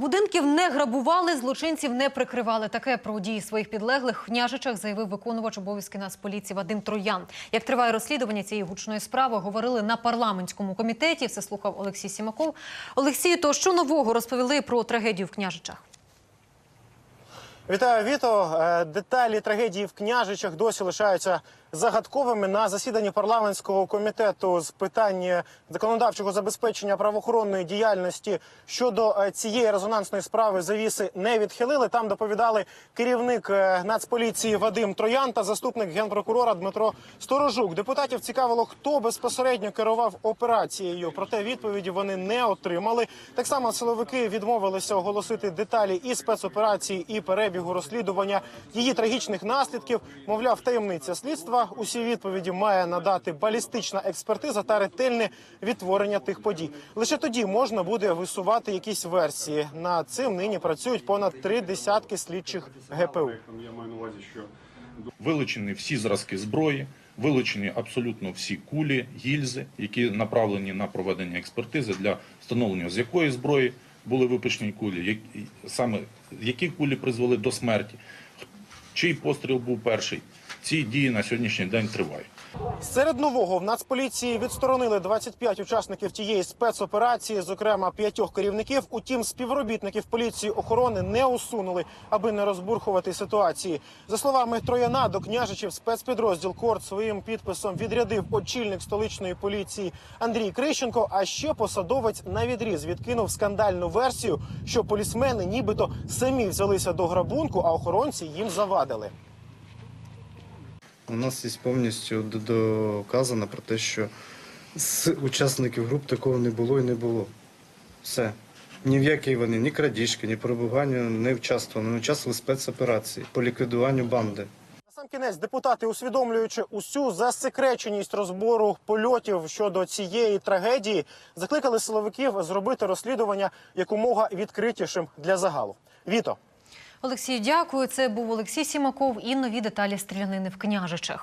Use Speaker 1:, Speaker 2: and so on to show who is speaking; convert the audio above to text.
Speaker 1: Будинків не грабували, злочинців не прикривали. Таке про дії своїх підлеглих в княжичах заявив виконувач обов'язки Нацполіції Вадим Троян. Як триває розслідування цієї гучної справи, говорили на парламентському комітеті. Все слухав Олексій Сімаков. Олексій, то що нового розповіли про трагедію в княжичах?
Speaker 2: Вітаю, Віто. Е, Деталі трагедії в княжичах досі лишаються загадковими. На засіданні парламентського комітету з питань законодавчого забезпечення правоохоронної діяльності щодо е, цієї резонансної справи завіси не відхилили. Там доповідали керівник е, Нацполіції Вадим Троян та заступник генпрокурора Дмитро Сторожук. Депутатів цікавило, хто безпосередньо керував операцією. Проте відповіді вони не отримали. Так само силовики відмовилися оголосити деталі і спецоперації, і перебігу розслідування її трагічних наслідків. Мовляв, таємниця слідства. Усі відповіді має надати балістична експертиза та ретельне відтворення тих подій. Лише тоді можна буде висувати якісь версії. Над цим нині працюють понад три десятки слідчих ГПУ.
Speaker 3: Я маю на увазі, що
Speaker 4: Вилучені всі зразки зброї, вилучені абсолютно всі кулі, гільзи, які направлені на проведення експертизи для встановлення, з якої зброї були випущені кулі, які, саме які кулі призвели до смерті, чий постріл був перший. Ці дії на сьогоднішній день тривають.
Speaker 2: Серед нового в Нацполіції відсторонили 25 учасників тієї спецоперації, зокрема п'ятьох керівників. Утім, співробітників поліції охорони не усунули, аби не розбурхувати ситуації. За словами Трояна, до княжичів спецпідрозділ Корд своїм підписом відрядив очільник столичної поліції Андрій Крищенко. А ще посадовець на відріз відкинув скандальну версію, що полісмени нібито самі взялися до грабунку, а охоронці їм завадили.
Speaker 5: У нас є повністю доказано про те, що з учасників груп такого не було і не було. Все. Ні в якій вони, ні крадіжки, ні пробуванню не участвували. Вони участвували спецоперації по ліквідуванню банди.
Speaker 2: Сам кінець депутати, усвідомлюючи усю засекреченість розбору польотів щодо цієї трагедії, закликали силовиків зробити розслідування якомога відкритішим для загалу. Віто.
Speaker 1: Олексію, дякую. Це був Олексій Сімаков і нові деталі стрілянини в княжичах.